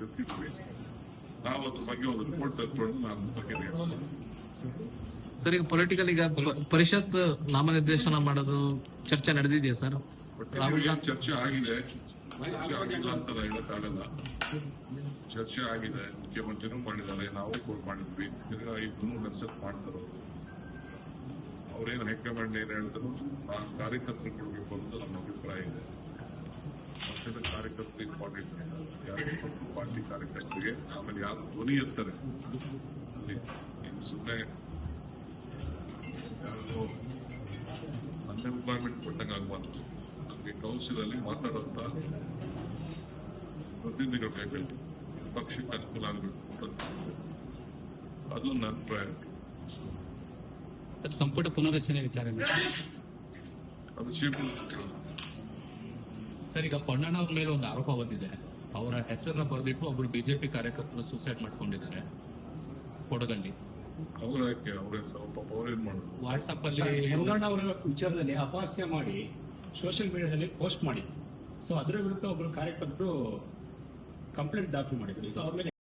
ಗೊತ್ತಿದ್ವಿ. ನಾವು ಅದ್ರ ಬಗ್ಗೆ ಒಂದು ರಿಪೋರ್ಟ್ ತಗೊಂಡು ನಾನು ಬಗ್ಗೆ ಸರ್ ಈಗ ಪೊಲಿಟಿಕಲ್ ಈಗ ಪರಿಷತ್ ನಾಮನಿರ್ದೇಶನ ಮಾಡೋದು ಚರ್ಚೆ ನಡೆದಿದೆಯಾ ಸರ್? ಚರ್ಚೆ ಆಗಿದೆ. ಚರ್ಚೆ ಆಗಿಲ್ಲ ಅಂತ ನಾನು ಹೇಳಕ್ಕಾಗಲ್ಲ. ಚರ್ಚೆ ಆಗಿದೆ. ಮುಖ್ಯಮಂತ್ರಿನೂ ಮಾಡಿದ್ದಾರೆ. ನಾವು ಕೂಡ ಮಾಡಿದ್ವಿ. ತಿರ್ಗಾ ಮೆಸೇಜ್ ಮಾಡ್ತಾರೆ? ಅವ್ರೇನು ಹೈಕಮಾಂಡ್ ಏನ್ ಹೇಳಿದ್ರು ಆ ಕಾರ್ಯಕರ್ತರು ಕೊಡ್ಬೇಕು ಅಂತ ನಮ್ಮ ಅಭಿಪ್ರಾಯ ಇದೆ. ಕಾರ್ಯಕರ್ತರು ಇಂಪಾರ್ಟೆಂಟ್ ಕಾರ್ಯಕರ್ತರು ಪಾರ್ಟಿ ಕಾರ್ಯಕರ್ತರಿಗೆ ಆಮೇಲೆ ಯಾರು ಧ್ವನಿ ಇರ್ತಾರೆ ಅಲ್ಲಿ ಸುಮ್ಮನೆ ಯಾರು ಅನ್ಎಂಪ್ಲಾಯ್ಮೆಂಟ್ ಕೊಟ್ಟಂಗೆ ಆಗ್ಬಾರ್ದು. ನಮಗೆ ಕೌನ್ಸಿಲ್ ಅಲ್ಲಿ ಮಾತಾಡುವಂತ ಪ್ರತಿನಿಧಿಗಳು ಬೇಕು ಪಕ್ಷಕ್ಕೆ ಅನುಕೂಲ ಆಗಬೇಕು ಅದು ನನ್ನ ಪ್ರಯಾರಿಟಿ ಸಂಪುಟ ಪುನರಚನೆ ವಿಚಾರ. ಅದು ಚೀಫ್ ಸರ್ ಈಗ ಪೊನ್ನಣ್ಣ ಅವ್ರ ಮೇಲೆ ಒಂದು ಆರೋಪ ಬಂದಿದೆ. ಅವರ ಹೆಸರನ್ನ ಬರೆದಿಟ್ಟು ಒಬ್ರು ಬಿಜೆಪಿ ಕಾರ್ಯಕರ್ತರು ಸೂಸೈಡ್ ಮಾಡ್ಕೊಂಡಿದ್ದಾರೆ ಕೊಡಗಲ್ಲಿ. ಅವ್ರು ಯಾಕೆ? ಅವ್ರ ಪಾಪ ಅವ್ರೇನ್ ಮಾಡೋದು? ವಾಟ್ಸ್ಆಪ್ ಸರ್, ಅಲ್ಲಿ ಹೆಂಗಣ್ಣ ಅವರ ವಿಚಾರದಲ್ಲಿ ಅಪಹಾಸ್ಯ ಮಾಡಿ ಸೋಷಿಯಲ್ ಮೀಡಿಯಾದಲ್ಲಿ ಪೋಸ್ಟ್ ಮಾಡಿ ಸೊ ಅದರ ವಿರುದ್ಧ ಒಬ್ಬರು ಕಾರ್ಯಕರ್ತರು ಕಂಪ್ಲೇಂಟ್ ದಾಖಲು ಮಾಡಿದ್ರು. ಇದು ಅವ್ರ ಮೇಲೆ